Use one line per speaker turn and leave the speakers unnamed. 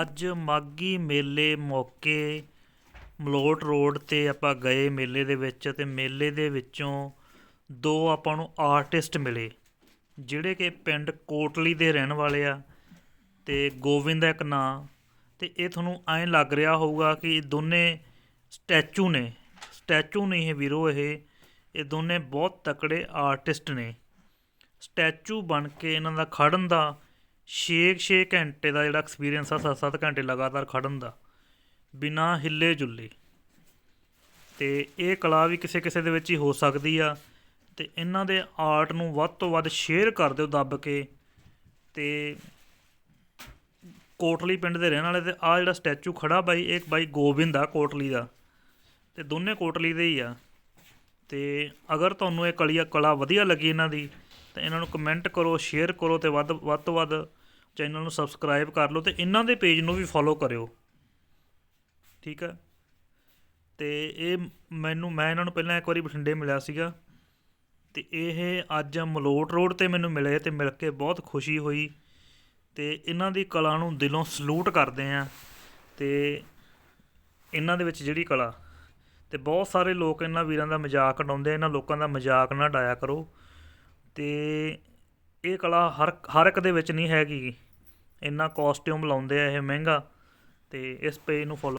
ਅੱਜ ਮਾਘੀ ਮੇਲੇ ਮੌਕੇ ਮਲੋਟ ਰੋਡ ਤੇ ਆਪਾਂ ਗਏ ਮੇਲੇ ਦੇ ਵਿੱਚ ਤੇ ਮੇਲੇ ਦੇ ਵਿੱਚੋਂ ਦੋ ਆਪਾਂ ਨੂੰ ਆਰਟਿਸਟ ਮਿਲੇ, ਜਿਹੜੇ ਕਿ ਪਿੰਡ ਕੋਟਲੀ ਦੇ ਰਹਿਣ ਵਾਲੇ ਆ ਤੇ ਗੋਬਿੰਦ ਹੈ ਇੱਕ ਨਾਂ। ਤੇ ਇਹ ਤੁਹਾਨੂੰ ਐਂ ਲੱਗ ਰਿਹਾ ਹੋਊਗਾ ਕਿ ਇਹ ਦੋਨੇ ਸਟੈਚੂ ਨੇ, ਸਟੈਚੂ ਨਹੀਂ ਇਹ ਵੀਰੋ ਇਹ ਇਹ ਦੋਨੇ ਬਹੁਤ ਤਕੜੇ ਆਰਟਿਸਟ ਨੇ। ਸਟੈਚੂ ਬਣ ਕੇ ਇਹਨਾਂ ਦਾ ਖੜਨ ਦਾ 6-6 ਘੰਟੇ ਦਾ ਜਿਹੜਾ ਐਕਸਪੀਰੀਅੰਸ ਆ 7-7 ਘੰਟੇ ਲਗਾਤਾਰ ਖੜਨ ਦਾ, ਬਿਨਾ ਹਿੱਲੇ ਜੁੱਲੇ। ਤੇ ਇਹ ਕਲਾ ਵੀ ਕਿਸੇ ਕਿਸੇ ਦੇ ਵਿੱਚ ਹੀ ਹੋ ਸਕਦੀ ਆ, ਤੇ ਇਹਨਾਂ ਦੇ ਆਰਟ ਨੂੰ ਵੱਧ ਤੋਂ ਵੱਧ ਸ਼ੇਅਰ ਕਰ ਦਿਓ ਦੱਬ ਕੇ, ਤੇ ਕੋਟਲੀ ਪਿੰਡ ਦੇ ਰਹਿਣ ਵਾਲੇ ਤੇ ਆ ਜਿਹੜਾ ਸਟੈਚੂ ਖੜਾ ਬਾਈ, ਇਹ ਬਾਈ ਗੋਬਿੰਦ ਆ ਕੋਟਲੀ ਦਾ, ਤੇ ਦੋਨੇ ਕੋਟਲੀ ਦੇ ਹੀ ਆ। ਤੇ ਅਗਰ ਤੁਹਾਨੂੰ ਇਹ ਕਲੀਆ ਕਲਾ ਵਧੀਆ ਲੱਗੀ ਇਹਨਾਂ ਦੀ ਤਾਂ ਇਹਨਾਂ ਨੂੰ ਕਮੈਂਟ ਕਰੋ ਸ਼ੇਅਰ ਕਰੋ ਤੇ ਵੱਧ ਵੱਧ ਤੋਂ ਵੱਧ ਚੈਨਲ ਨੂੰ ਸਬਸਕ੍ਰਾਈਬ ਕਰ ਲਓ ਤੇ ਇਹਨਾਂ ਦੇ ਪੇਜ ਨੂੰ ਵੀ ਫੋਲੋ ਕਰਿਓ। ਠੀਕ ਹੈ ਤੇ ਇਹ ਮੈਨੂੰ, ਮੈਂ ਇਹਨਾਂ ਨੂੰ ਪਹਿਲਾਂ ਇੱਕ ਵਾਰੀ ਬਠਿੰਡੇ ਮਿਲਿਆ ਸੀਗਾ ਤੇ ਇਹ ਅੱਜ ਮਲੋਟ ਰੋਡ ਤੇ ਮੈਨੂੰ ਮਿਲੇ ਤੇ ਮਿਲ ਕੇ ਬਹੁਤ ਖੁਸ਼ੀ ਹੋਈ ਤੇ ਇਹਨਾਂ ਦੀ ਕਲਾ ਨੂੰ ਦਿਲੋਂ ਸਲੂਟ ਕਰਦੇ ਆ ਤੇ ਇਹਨਾਂ ਦੇ ਵਿੱਚ ਜਿਹੜੀ ਕਲਾ ਤੇ ਬਹੁਤ ਸਾਰੇ ਲੋਕ ਇਹਨਾਂ ਵੀਰਾਂ ਦਾ ਮਜ਼ਾਕ ਉਡਾਉਂਦੇ ਇਹਨਾਂ ਲੋਕਾਂ ਦਾ ਮਜ਼ਾਕ ਨਾ ਡਾਇਆ ਕਰੋ। ਤੇ ਇਹ ਕਲਾ ਹਰ ਹਰ ਇੱਕ ਦੇ ਵਿੱਚ ਨਹੀਂ ਹੈਗੀ। ਇੰਨਾ ਕੋਸਟਿਊਮ ਲਾਉਂਦੇ ਆ ਇਹ ਮਹਿੰਗਾ ਅਤੇ ਇਸ ਪੇਜ ਨੂੰ ਫੋਲੋ